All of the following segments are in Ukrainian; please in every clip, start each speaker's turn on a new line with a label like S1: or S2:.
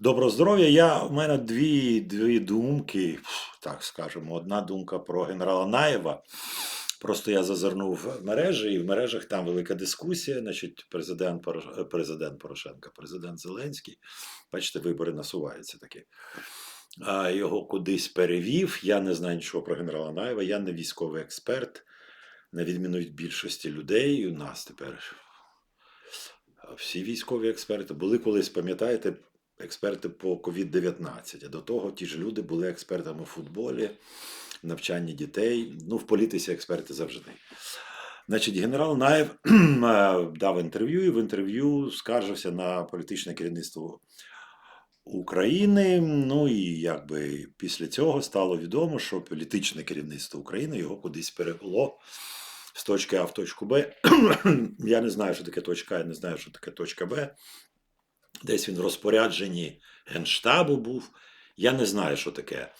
S1: Доброго здоров'я. Я, у мене дві, дві думки, так скажемо. Одна думка про генерала Наєва. Просто я зазирнув в мережі, і в мережах там велика дискусія. Значить, президент, Порош- президент Порошенка, президент Зеленський. Бачите, вибори насуваються такі. А його кудись перевів. Я не знаю нічого про генерала Наєва. Я не військовий експерт, на відміну від більшості людей. У нас тепер всі військові експерти були колись, пам'ятаєте, експерти по COVID-19. А до того ті ж люди були експертами у футболі, навчанні дітей. Ну, в політиці експерти завжди. Значить, генерал Наєв е, дав інтерв'ю і в інтерв'ю скаржився на політичне керівництво України. Ну і якби після цього стало відомо, що політичне керівництво України його кудись перевело з точки А в точку Б. я не знаю, що таке точка А, я не знаю, що таке точка Б. Десь він в розпорядженні Генштабу був. Я не знаю, що таке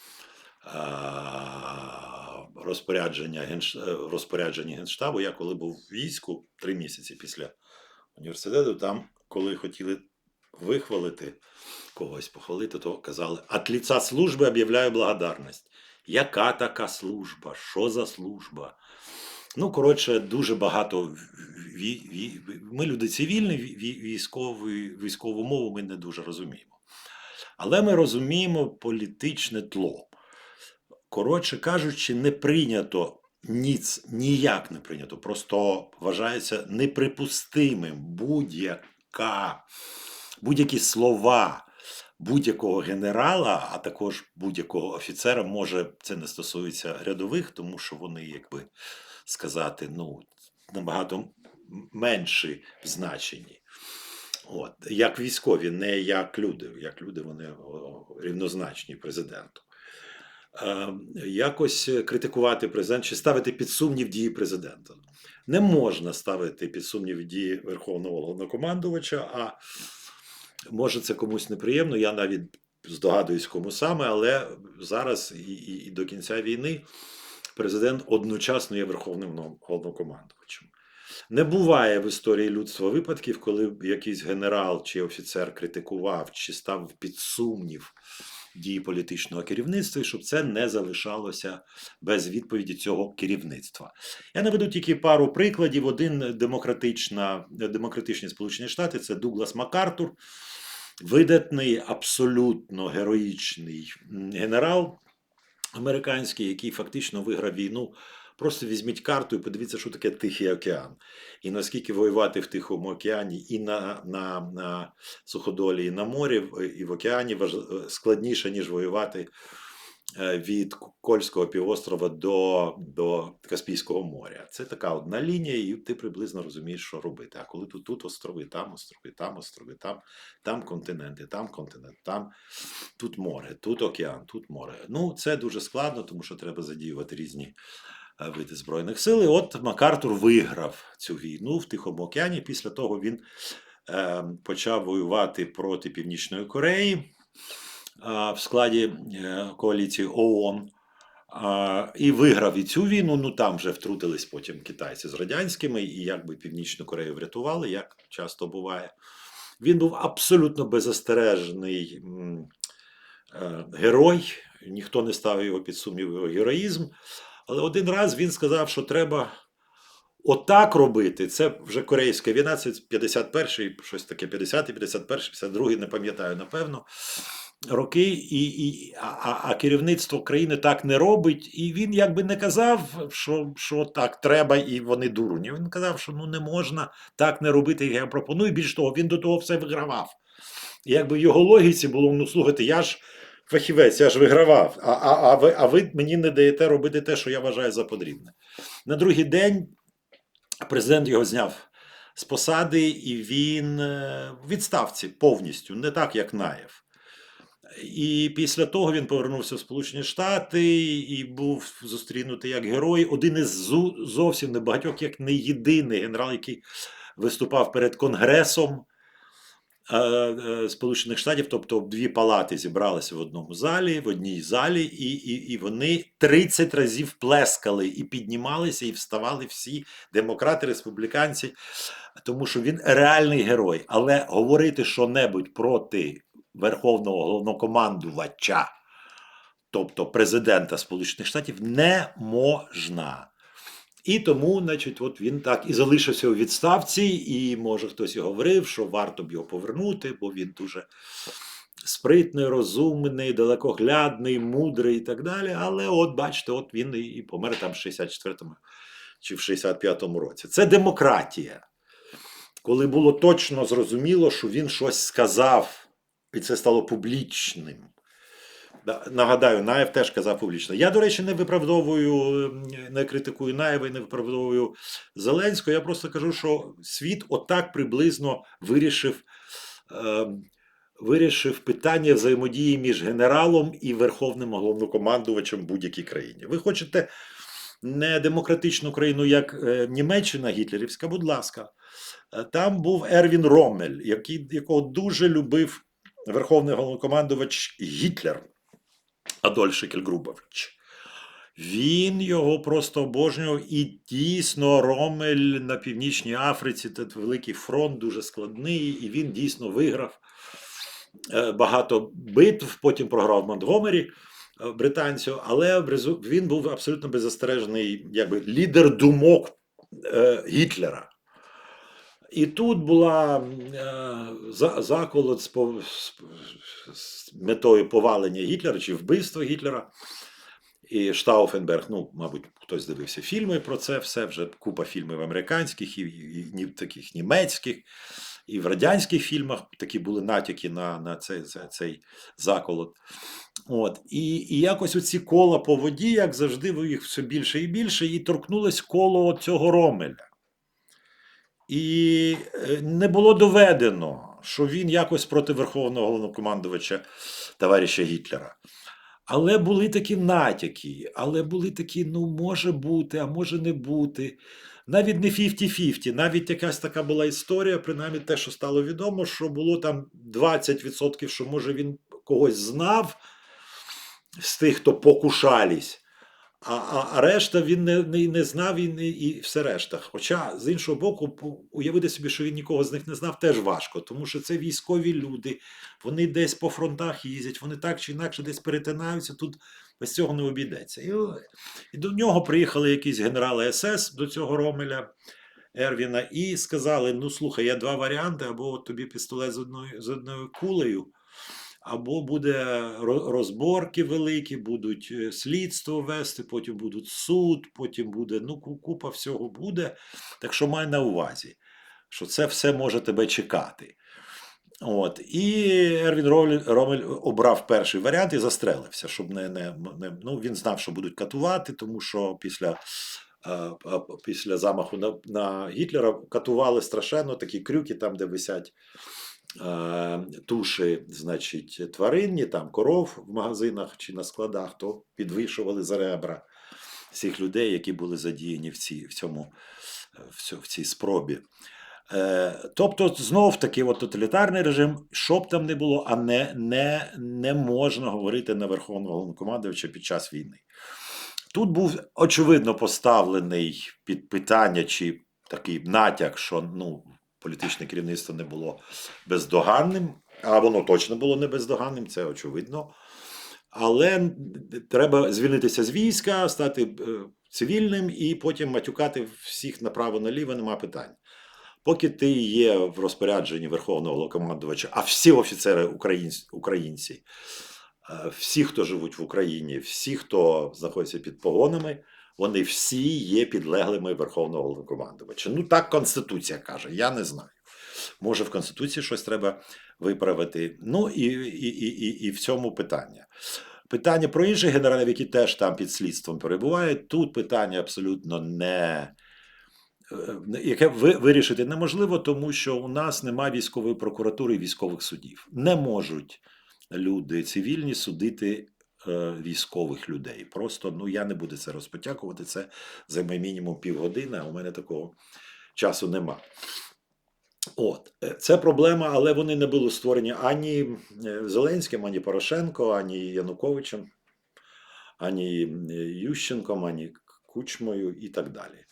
S1: розпорядження е, в розпорядженні Генштабу. Я коли був в війську три місяці після університету, там, коли хотіли вихвалити когось, похвалити, то казали: «От лица служби об'являю благодарність. Яка така служба? Що за служба? Ну, коротше, дуже багато ми люди цивільні, ві- ві- військову, військову мову ми не дуже розуміємо. Але ми розуміємо політичне тло. Коротше кажучи, не прийнято ніц, ніяк не прийнято. Просто вважається неприпустимим будь-яка, будь-які слова будь-якого генерала, а також будь-якого офіцера, може, це не стосується рядових, тому що вони, якби сказати, ну, набагато менші в значенні. От, як військові, не як люди. Як люди вони рівнозначні президенту. Е, якось критикувати президента чи ставити під сумнів дії президента. Не можна ставити під сумнів дії Верховного головнокомандувача, а може це комусь неприємно. Я навіть здогадуюсь, кому саме, але зараз і, і, і до кінця війни президент одночасно є верховним головнокомандувачем. Не буває в історії людства випадків, коли б якийсь генерал чи офіцер критикував чи ставив під сумнів дії політичного керівництва, і щоб це не залишалося без відповіді цього керівництва. Я наведу тільки пару прикладів. Один демократична, демократичні Сполучені Штати це Дуглас Макартур, видатний, абсолютно героїчний генерал американський, який фактично виграв війну. Просто візьміть карту і подивіться, що таке Тихий океан. І наскільки воювати в Тихому океані і на, на, на суходолі, і на морі, і в океані складніше, ніж воювати від Кольського півострова до, до Каспійського моря. Це така одна лінія, і ти приблизно розумієш, що робити. А коли тут, тут острови, там острови, там острови, там, там континенти, там континент, там тут море, тут океан, тут море. Ну, це дуже складно, тому що треба задіювати різні е, види збройних сил. І от Макартур виграв цю війну в Тихому океані. Після того він е, почав воювати проти Північної Кореї в складі е, коаліції ООН. І виграв і цю війну. Ну там вже втрутились потім китайці з радянськими, і якби Північну Корею врятували, як часто буває. Він був абсолютно беззастережний е, герой, ніхто не ставив його під сумнів його героїзм. Але один раз він сказав, що треба отак робити. Це вже корейська війна, це 51-й, щось таке, 50-й, 51-й, 52-й, не пам'ятаю, напевно. Роки, і, і, а, а- керівництво країни так не робить. І він якби не казав, що, що так треба, і вони дурні. Він казав, що ну не можна так не робити, як я пропоную. Більш того, він до того все вигравав. І якби його логіці було: ну слухайте, я ж фахівець, я ж вигравав, а, а, а, ви, а ви мені не даєте робити те, що я вважаю за потрібне. На другий день президент його зняв з посади, і він е, в відставці повністю, не так, як Наєв. І після того він повернувся в Сполучені Штати і був зустрінутий як герой. Один із зовсім небагатьох, як не єдиний генерал, який виступав перед Конгресом е, е, Сполучених Штатів, тобто дві палати зібралися в одному залі, в одній залі, і, і, і вони 30 разів плескали і піднімалися, і вставали всі демократи, республіканці, тому що він реальний герой. Але говорити що-небудь проти верховного головнокомандувача, тобто президента Сполучених Штатів, не можна. І тому, значить, от він так і залишився у відставці, і може хтось і говорив, що варто б його повернути, бо він дуже спритний, розумний, далекоглядний, мудрий і так далі. Але от бачите, от він і, помер там в 64-му чи в 65-му році. Це демократія. Коли було точно зрозуміло, що він щось сказав, і це стало публічним. Нагадаю, Наєв теж казав публічно. Я, до речі, не виправдовую, не критикую Наєва і не виправдовую Зеленського. Я просто кажу, що світ отак приблизно вирішив, е, вирішив питання взаємодії між генералом і верховним головнокомандувачем будь-якій країні. Ви хочете не демократичну країну, як е, Німеччина гітлерівська, будь ласка. Е, Там був Ервін Роммель, який, якого дуже любив верховний головнокомандувач Гітлер. Адольф Шекельгрубович. Він його просто обожнював, і дійсно Ромель на Північній Африці, тут великий фронт, дуже складний, і він дійсно виграв е, багато битв, потім програв Монтгомері е, британцю, але він був абсолютно беззастережний якби, лідер думок е, Гітлера. І тут була е, заколот з, метою повалення Гітлера чи вбивства Гітлера. І Штауфенберг, ну, мабуть, хтось дивився фільми про це все, вже купа фільмів американських і, і, і таких німецьких, і в радянських фільмах такі були натяки на, на цей, цей, цей заколот. От. І, і якось оці кола по воді, як завжди, їх все більше і більше, і торкнулось коло цього Ромеля. І е, не було доведено, що він якось проти Верховного головнокомандувача товариша Гітлера. Але були такі натяки, але були такі, ну, може бути, а може не бути. Навіть не 50-50, навіть якась така була історія, принаймні те, що стало відомо, що було там 20%, що може він когось знав з тих, хто покушались. А, а, а решта він не, не, не знав і, не, і все решта. Хоча, з іншого боку, уявити собі, що він нікого з них не знав, теж важко, тому що це військові люди, вони десь по фронтах їздять, вони так чи інакше десь перетинаються, тут без цього не обійдеться. І, і до нього приїхали якісь генерали СС до цього Ромеля Ервіна і сказали: ну слухай, є два варіанти: або тобі пістолет з одною, з одною кулею. Або буде розборки великі, будуть е, слідство вести, потім будуть суд, потім буде ну купа всього буде. Так що май на увазі, що це все може тебе чекати. От. І Ервін Ромель, Ромель обрав перший варіант і застрелився, щоб не, не, не ну, він знав, що будуть катувати, тому що після, е, е, після замаху на, на Гітлера катували страшенно такі крюки, там, де висять туші, значить, тваринні, там коров в магазинах чи на складах, то підвішували за ребра всіх людей, які були задіяні в, цій, в, цьому, е, в, цій спробі. Е, тобто, знов таки, от тоталітарний режим, що б там не було, а не, не, не можна говорити на Верховного Головнокомандувача під час війни. Тут був очевидно поставлений під питання чи такий натяк, що ну, політичне керівництво не було бездоганним, а воно точно було не бездоганним, це очевидно. Але треба звільнитися з війська, стати е, цивільним і потім матюкати всіх направо-наліво, нема питань. Поки ти є в розпорядженні Верховного Головнокомандувача, а всі офіцери українці е, всі, хто живуть в Україні, всі, хто знаходиться під погонами, вони всі є підлеглими Верховного Головнокомандувача. Ну так Конституція каже, я не знаю. Може, в Конституції щось треба виправити. Ну і, і, і, і, і в цьому питання. Питання про інших генералів, які теж там під слідством перебувають. Тут питання абсолютно не. е, Яке вирішити неможливо, тому що у нас немає військової прокуратури і військових судів. Не можуть люди цивільні судити військових людей. Просто ну я не буду це розпотякувати. Це займе мінімум півгодини, а у мене такого часу нема. От е, це проблема, але вони не були створені ані е, Зеленським, ані Порошенко, ані Януковичем, ані е, Ющенком, ані Кучмою і так далі.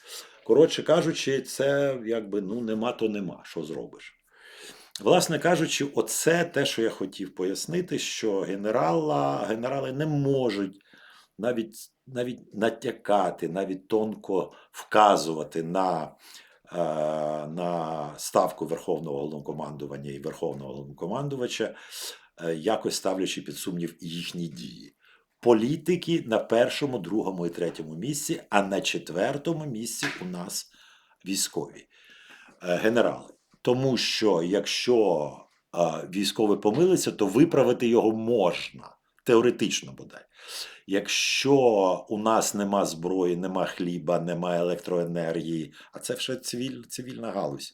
S1: Коротше кажучи, це якби ну нема, то нема. Що зробиш? Власне кажучи, оце те, що я хотів пояснити, що генерала, генерали не можуть навіть, навіть натякати, навіть тонко вказувати на, е, на ставку Верховного головнокомандування і Верховного головнокомандувача, е, якось ставлячи під сумнів їхні дії. Політики на першому, другому і третьому місці, а на четвертому місці у нас військові е, генерали. Тому що якщо військовий помилиться, то виправити його можна, теоретично бодай. Якщо у нас нема зброї, нема хліба, нема електроенергії, а це вже цивіль, цивільна галузь.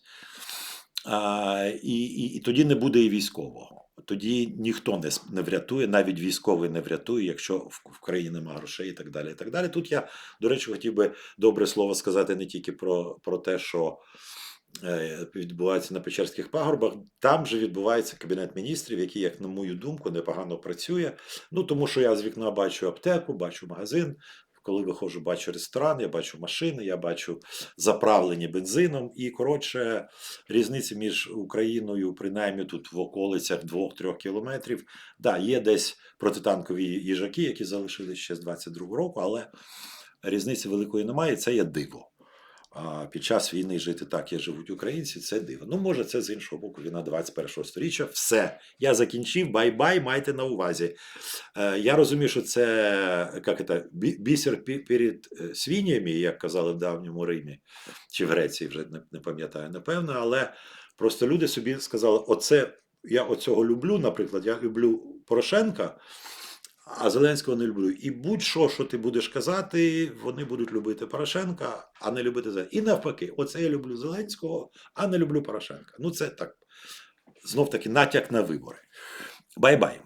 S1: А, і, і, і тоді не буде і військового. Тоді ніхто не, не врятує, навіть військовий не врятує, якщо в, в країні немає грошей і так далі. І так далі. Тут я, до речі, хотів би добре слово сказати не тільки про, про те, що відбувається на Печерських пагорбах. Там же відбувається кабінет міністрів, який, як на мою думку, непогано працює. Ну тому що я з вікна бачу аптеку, бачу магазин. Коли виходжу, бачу ресторан, я бачу машини, я бачу заправлені бензином. І коротше, різниці між Україною, принаймні тут в околицях 2-3 кілометрів. Да, є десь протитанкові їжаки, які залишились ще з 22-го року, але різниці великої немає. Це є диво. Під час війни жити так, як живуть українці, це диво. Ну, може, це з іншого боку, війна 21-го сторіччя. Все, я закінчив, бай-бай, майте на увазі. Е, я розумію, що це як це, бі- бісер перед е, як казали в давньому Римі, чи в Греції, вже не пам'ятаю, напевно, але просто люди собі сказали: оце я оцього люблю, наприклад, я люблю Порошенка. А Зеленського не люблю. І будь-що, що ти будеш казати, вони будуть любити Порошенка, а не любити Зеленського. І навпаки, оце я люблю Зеленського, а не люблю Порошенка. Ну, це так. Знов таки натяк на вибори. Бай-бай.